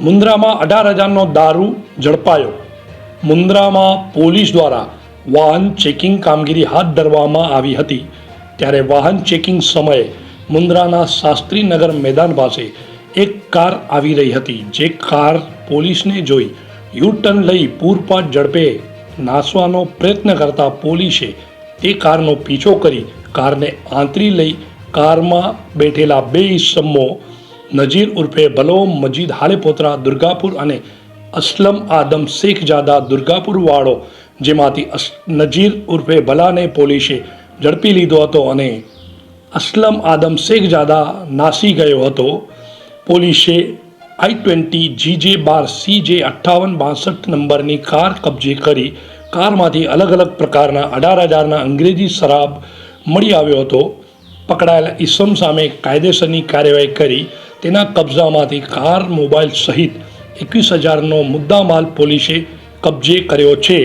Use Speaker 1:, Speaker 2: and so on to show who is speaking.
Speaker 1: મુન્દ્રામાં અઢાર હજારનો દારૂ ઝડપાયો. મુન્દ્રામાં પોલીસ દ્વારા વાહન ચેકિંગ કામગીરી હાથ ધરવામાં આવી હતી. ત્યારે વાહન ચેકિંગ સમયે મુન્દ્રાના શાસ્ત્રીનગર મેદાન પાસે એક કાર આવી રહી હતી. જે કાર પોલીસને જોઈ યુ ટર્ન લઈ પૂરપાટ ઝડપે નાસવાનો પ્રયત્ન કરતા પોલીસે તે કારનો પીછો કરી કારને આંતરી લઈ કારમાં બેઠેલા બે ઈસમો નજીર ઉર્ફે બલોમ મજીદ હાલેપોત્રા દુર્ગાપુર અને અસલમ આદમ શેખજાદા દુર્ગાપુરવાળો જેમાંથી અસ નજીર ઉર્ફે ભલાને પોલીસે ઝડપી લીધો હતો અને અસલમ આદમ શેખજાદા નાસી ગયો હતો પોલીસે આઈ ટ્વેન્ટી જીજે બાર સી જે અઠ્ઠાવન બાસઠ નંબરની કાર કબજે કરી કારમાંથી અલગ અલગ પ્રકારના અઢાર હજારના અંગ્રેજી શરાબ મળી આવ્યો હતો પકડાયેલા ઈસમ સામે કાયદેસરની કાર્યવાહી કરી તેના કબજામાંથી કાર મોબાઈલ સહિત એકવીસ હજારનો મુદ્દામાલ પોલીસે કબજે કર્યો છે.